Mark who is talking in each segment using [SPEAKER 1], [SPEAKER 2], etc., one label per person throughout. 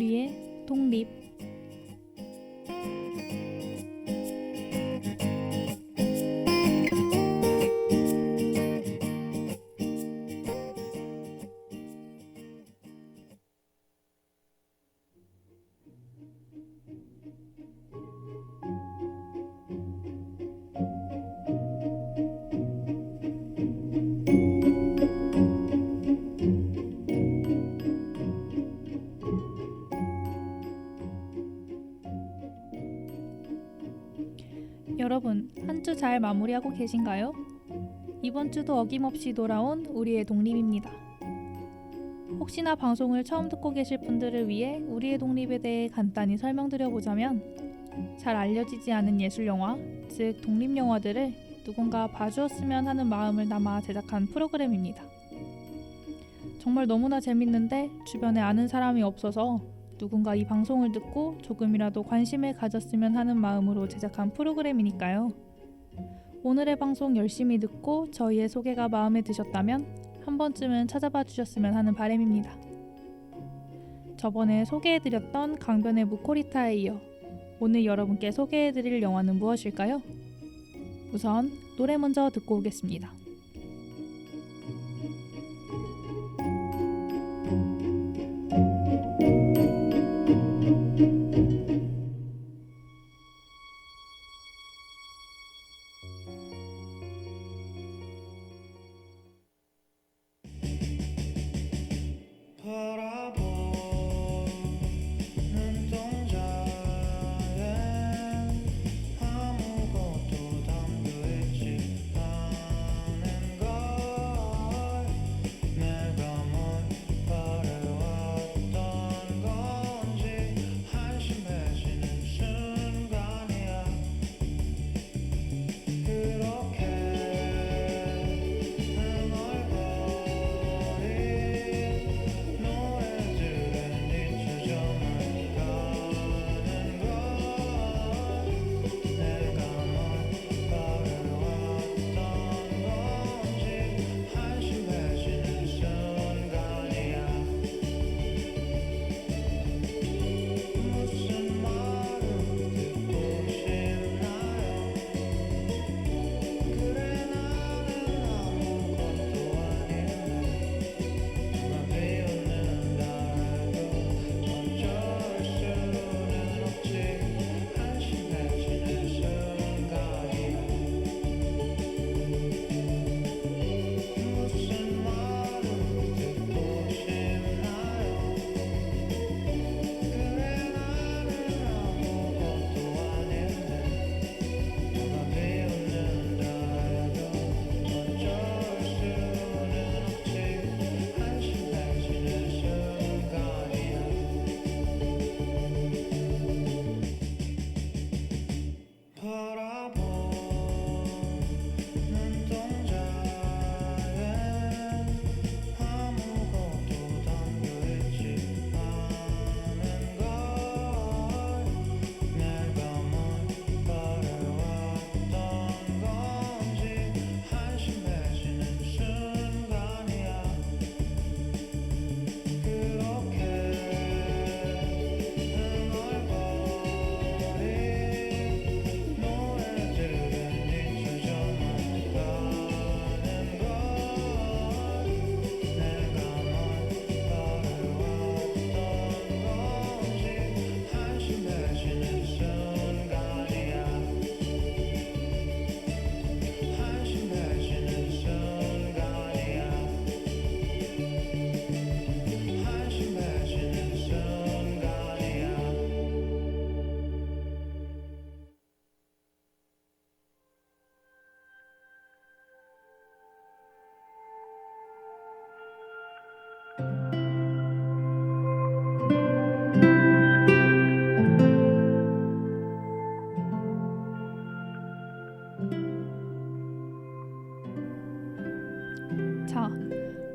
[SPEAKER 1] 우리 여러분 한 주 잘 마무리하고 계신가요? 이번 주도 어김없이 돌아온 우리의 독립입니다. 혹시나 방송을 처음 듣고 계실 분들을 위해 우리의 독립에 대해 간단히 설명드려 보자면 잘 알려지지 않은 예술 영화, 즉 독립 영화들을 누군가 봐주었으면 하는 마음을 담아 제작한 프로그램입니다. 정말 너무나 재밌는데 주변에 아는 사람이 없어서 누군가 이 방송을 듣고 조금이라도 관심을 가졌으면 하는 마음으로 제작한 프로그램이니까요. 오늘의 방송 열심히 듣고 저희의 소개가 마음에 드셨다면 한 번쯤은 찾아봐 주셨으면 하는 바람입니다. 저번에 소개해드렸던 강변의 무코리타에 이어 오늘 여러분께 소개해드릴 영화는 무엇일까요? 우선 노래 먼저 듣고 오겠습니다.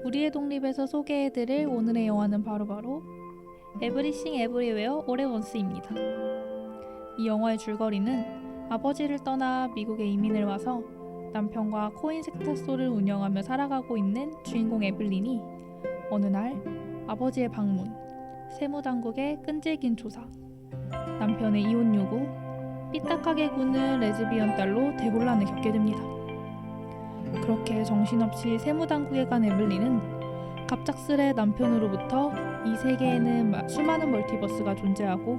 [SPEAKER 1] 우리의 독립에서 소개해드릴 오늘의 영화는 바로바로 에브리싱 에브리웨어 오레원스입니다. 이 영화의 줄거리는 아버지를 떠나 미국에 이민을 와서 남편과 코인 세탁소를 운영하며 살아가고 있는 주인공 에블린이 어느 날 아버지의 방문,
[SPEAKER 2] 세무당국의 끈질긴 조사, 남편의 이혼 요구, 삐딱하게 구는 레즈비언 딸로 대혼란을 겪게 됩니다. 그렇게 정신없이 세무당국에 간 에블린은 갑작스레 남편으로부터 이 세계에는 마- 수많은 멀티버스가 존재하고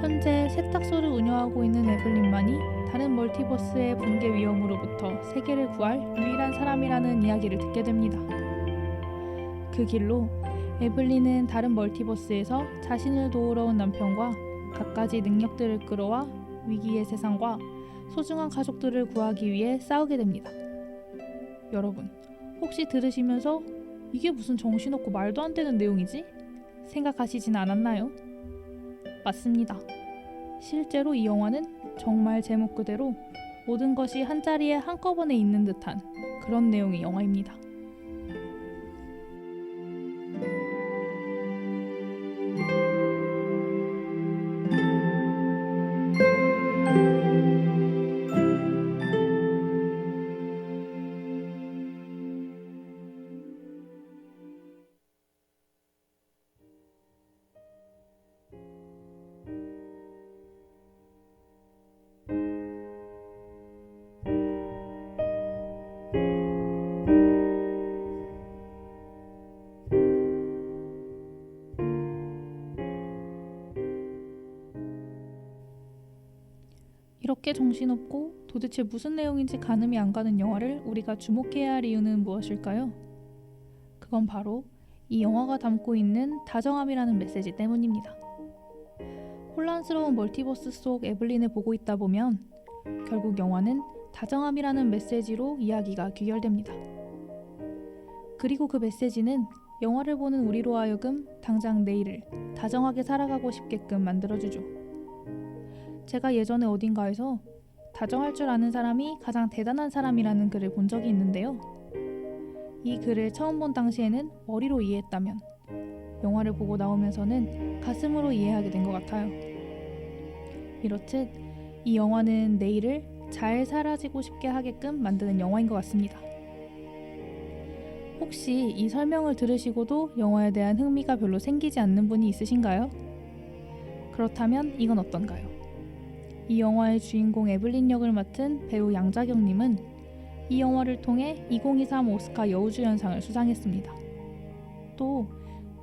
[SPEAKER 2] 현재 세탁소를 운영하고 있는 에블린만이 다른 멀티버스의 붕괴 위험으로부터 세계를 구할 유일한 사람이라는 이야기를 듣게 됩니다. 그 길로 에블린은 다른 멀티버스에서 자신을 도우러 온 남편과 갖가지 능력들을 끌어와 위기의 세상과 소중한 가족들을 구하기 위해 싸우게 됩니다. 여러분, 혹시 들으시면서 이게 무슨 정신없고 말도 안 되는 내용이지? 생각하시진 않았나요? 맞습니다. 실제로 이 영화는 정말 제목 그대로 모든 것이 한 자리에 한꺼번에 있는 듯한 그런 내용의 영화입니다. 이렇게 정신없고 도대체 무슨 내용인지 가늠이 안 가는 영화를 우리가 주목해야 할 이유는 무엇일까요? 그건 바로 이 영화가 담고 있는 다정함이라는 메시지 때문입니다. 혼란스러운 멀티버스 속 에블린을 보고 있다 보면 결국 영화는 다정함이라는 메시지로 이야기가 귀결됩니다. 그리고 그 메시지는 영화를 보는 우리로 하여금 당장 내일을 다정하게 살아가고 싶게끔 만들어주죠. 제가 예전에 어딘가에서 다정할 줄 아는 사람이 가장 대단한 사람이라는 글을 본 적이 있는데요. 이 글을 처음 본 당시에는 머리로 이해했다면 영화를 보고 나오면서는 가슴으로 이해하게 된 것 같아요. 이렇듯 이 영화는 내일을 잘 사라지고 싶게 하게끔 만드는 영화인 것 같습니다. 혹시 이 설명을 들으시고도 영화에 대한 흥미가 별로 생기지 않는 분이 있으신가요? 그렇다면 이건 어떤가요? 이 영화의 주인공 에블린 역을 맡은 배우 양자경님은 이 영화를 통해 2023 오스카 여우주연상을 수상했습니다. 또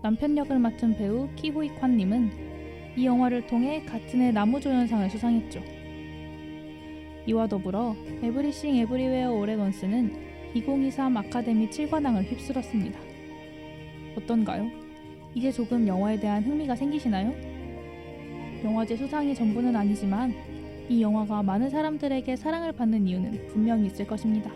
[SPEAKER 2] 남편 역을 맡은 배우 키호익환님은 이 영화를 통해 같은 해 나무조연상을 수상했죠. 이와 더불어 에브리싱 에브리웨어 오레건스는 2023 아카데미 7관왕을 휩쓸었습니다. 어떤가요? 이제 조금 영화에 대한 흥미가 생기시나요? 영화제 수상이 전부는 아니지만 이 영화가 많은 사람들에게 사랑을 받는 이유는 분명히 있을 것입니다.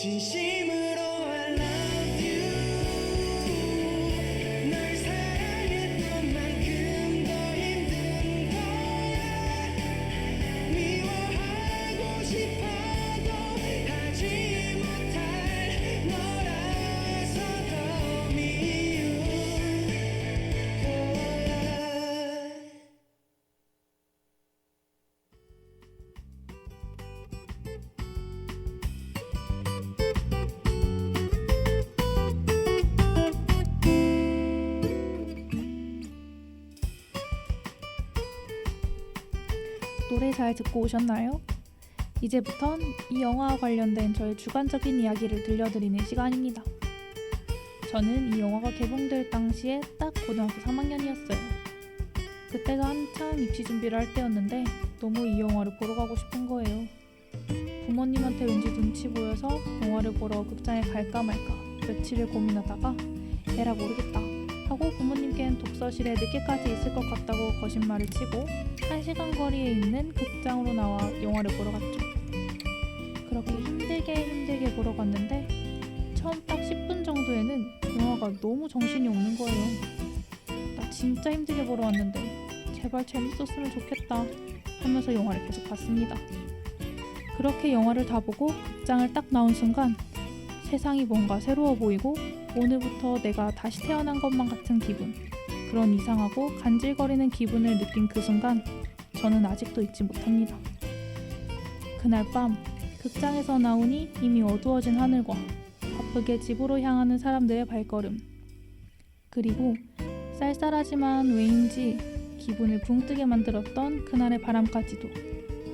[SPEAKER 3] 진심
[SPEAKER 2] 노래 잘 듣고 오셨나요? 이제부턴 이 영화와 관련된 저의 주관적인 이야기를 들려드리는 시간입니다. 저는 이 영화가 개봉될 당시에 딱 고등학교 3학년이었어요. 그때가 한참 입시 준비를 할 때였는데 너무 이 영화를 보러 가고 싶은 거예요. 부모님한테 왠지 눈치 보여서 영화를 보러 극장에 갈까 말까 며칠을 고민하다가 에라 모르겠다 하고 부모님께는 독서실에 늦게까지 있을 것 같다고 거짓말을 치고 1시간 거리에 있는 극장으로 나와 영화를 보러 갔죠. 그렇게 힘들게 힘들게 보러 갔는데 처음 딱 10분 정도에는 영화가 너무 정신이 없는 거예요. 나 진짜 힘들게 보러 왔는데 제발 재밌었으면 좋겠다 하면서 영화를 계속 봤습니다. 그렇게 영화를 다 보고 극장을 딱 나온 순간 세상이 뭔가 새로워 보이고 오늘부터 내가 다시 태어난 것만 같은 기분 그런 이상하고 간질거리는 기분을 느낀 그 순간 저는 아직도 잊지 못합니다. 그날 밤 극장에서 나오니 이미 어두워진 하늘과 바쁘게 집으로 향하는 사람들의 발걸음 그리고 쌀쌀하지만 왜인지 기분을 붕 뜨게 만들었던 그날의 바람까지도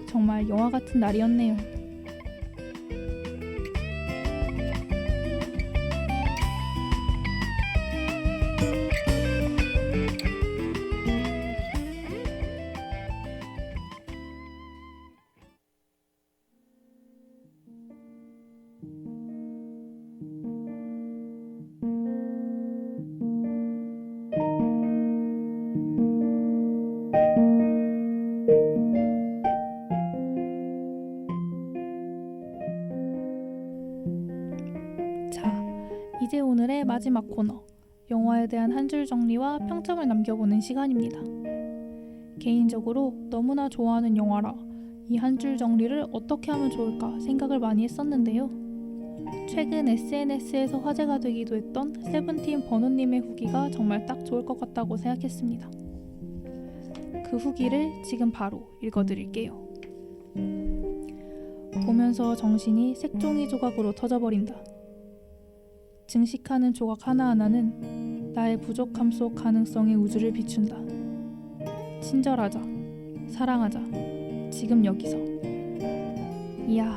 [SPEAKER 2] 정말 영화 같은 날이었네요. 마지막 코너. 영화에 대한 한 줄 정리와 평점을 남겨보는 시간입니다. 개인적으로 너무나 좋아하는 영화라 이 한 줄 정리를 어떻게 하면 좋을까 생각을 많이 했었는데요. 최근 SNS에서 화제가 되기도 했던 세븐틴 번호님의 후기가 정말 딱 좋을 것 같다고 생각했습니다. 그 후기를 지금 바로 읽어드릴게요. 보면서 정신이 색종이 조각으로 터져버린다. 증식하는 조각 하나하나는 나의 부족함 속 가능성의 우주를 비춘다. 친절하자, 사랑하자, 지금 여기서. 이야,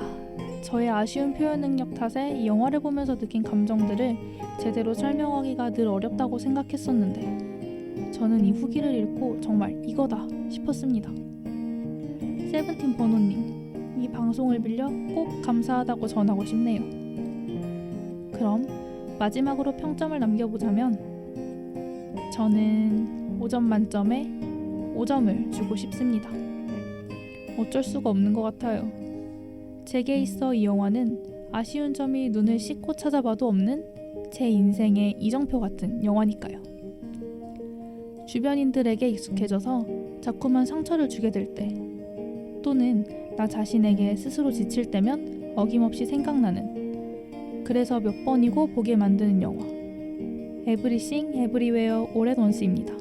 [SPEAKER 2] 저의 아쉬운 표현 능력 탓에 이 영화를 보면서 느낀 감정들을 제대로 설명하기가 늘 어렵다고 생각했었는데, 저는 이 후기를 읽고 정말 이거다 싶었습니다. 세븐틴 번호님, 이 방송을 빌려 꼭 감사하다고 전하고 싶네요. 그럼 마지막으로 평점을 남겨보자면 저는 5점 만점에 5점을 주고 싶습니다. 어쩔 수가 없는 것 같아요. 제게 있어 이 영화는 아쉬운 점이 눈을 씻고 찾아봐도 없는 제 인생의 이정표 같은 영화니까요. 주변인들에게 익숙해져서 자꾸만 상처를 주게 될 때, 또는 나 자신에게 스스로 지칠 때면 어김없이 생각나는 그래서 몇 번이고 보게 만드는 영화 에브리싱 에브리웨어 올앤 원스입니다.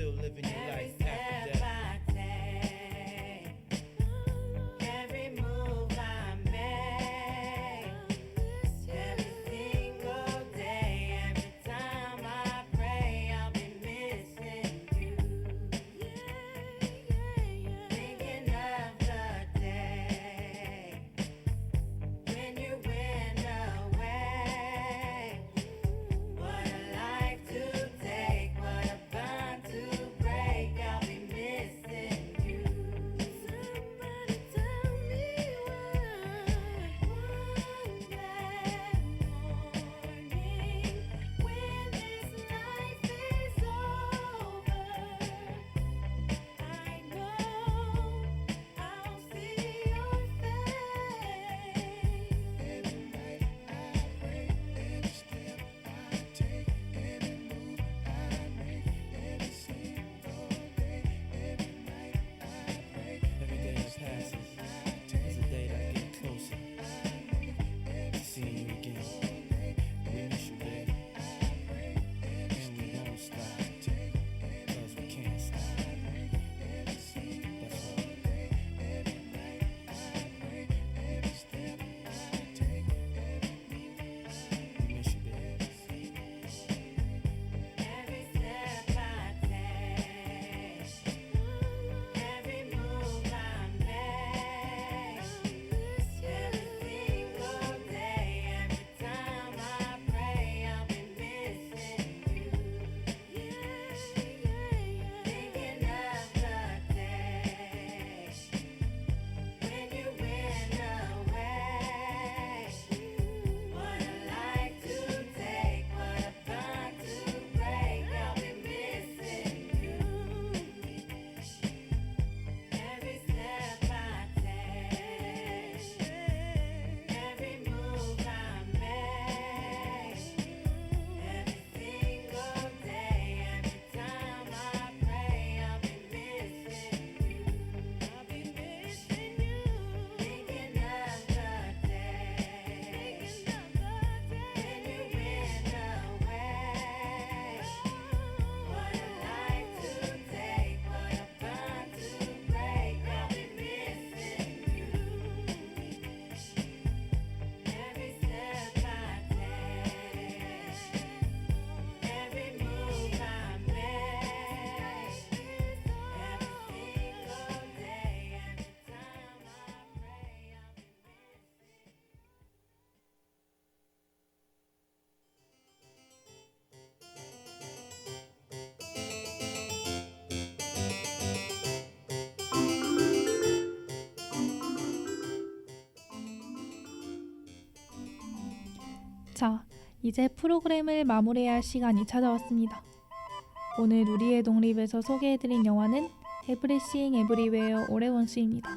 [SPEAKER 3] still living
[SPEAKER 2] 자, 이제 프로그램을 마무리할 시간이 찾아왔습니다. 오늘 우리의 독립에서 소개해드린 영화는 에브리싱 에브리웨어 오레원스입니다.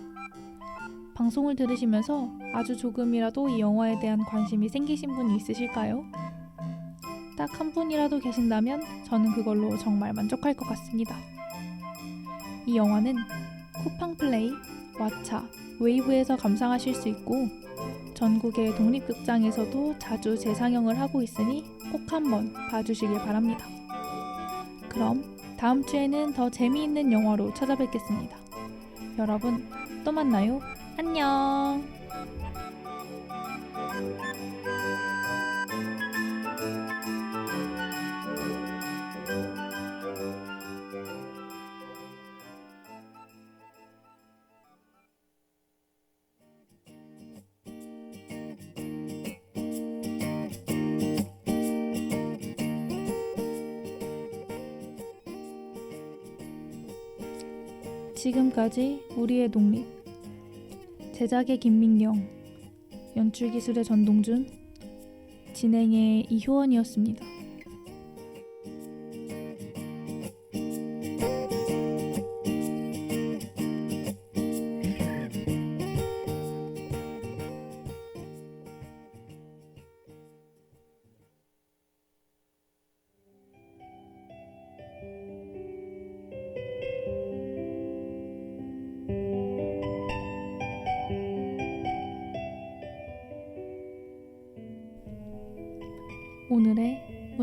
[SPEAKER 2] 방송을 들으시면서 아주 조금이라도 이 영화에 대한 관심이 생기신 분이 있으실까요? 딱 한 분이라도 계신다면 저는 그걸로 정말 만족할 것 같습니다. 이 영화는 쿠팡 플레이, 왓챠, 웨이브에서 감상하실 수 있고 전국의 독립극장에서도 자주 재상영을 하고 있으니 꼭 한번 봐주시길 바랍니다. 그럼 다음 주에는 더 재미있는 영화로 찾아뵙겠습니다. 여러분 또 만나요. 안녕. 지금까지 우리의 독립 제작의 김민경 연출 기술의 전동준 진행의 이효원이었습니다.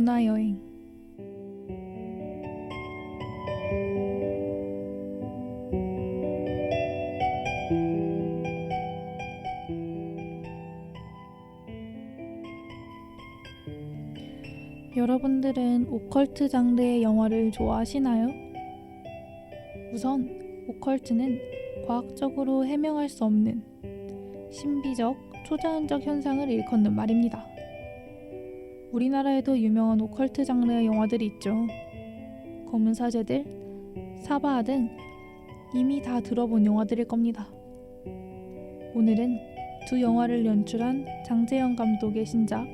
[SPEAKER 2] 문화여행 여러분들은 오컬트 장르의 영화를 좋아하시나요? 우선 오컬트는 과학적으로 해명할 수 없는 신비적, 초자연적 현상을 일컫는 말입니다. 우리나라에도 유명한 오컬트 장르의 영화들이 있죠. 검은 사제들, 사바하 등 이미 다 들어본 영화들일 겁니다. 오늘은 두 영화를 연출한 장재영 감독의 신작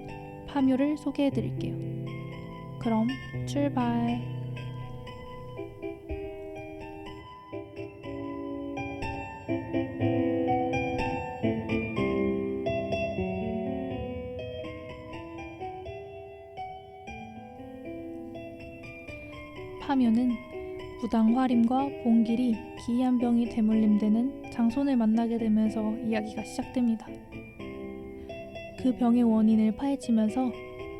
[SPEAKER 2] 파묘를 소개해 드릴게요. 그럼 출발! 화림과 봉길이 기이한 병이 대물림되는 장손을 만나게 되면서 이야기가 시작됩니다. 그 병의 원인을 파헤치면서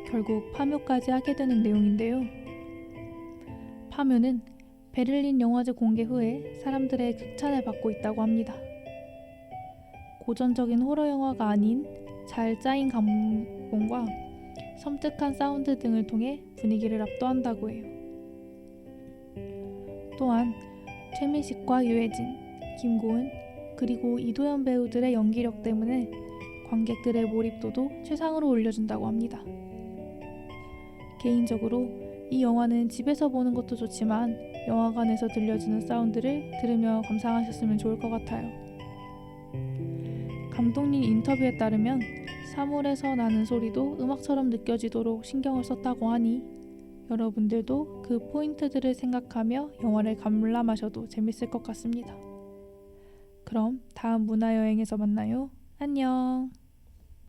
[SPEAKER 2] 결국 파묘까지 하게 되는 내용인데요. 파묘는 베를린 영화제 공개 후에 사람들의 극찬을 받고 있다고 합니다. 고전적인 호러 영화가 아닌 잘 짜인 감동과 섬뜩한 사운드 등을 통해 분위기를 압도한다고 해요. 또한 최민식과 유해진, 김고은 그리고 이도현 배우들의 연기력 때문에 관객들의 몰입도도 최상으로 올려준다고 합니다. 개인적으로 이 영화는 집에서 보는 것도 좋지만 영화관에서 들려주는 사운드를 들으며 감상하셨으면 좋을 것 같아요. 감독님 인터뷰에 따르면 사물에서 나는 소리도 음악처럼 느껴지도록 신경을 썼다고 하니 여러분들도 그 포인트들을 생각하며 영화를 감람하셔도 재밌을 것 같습니다. 그럼 다음 문화여행에서 만나요. 안녕.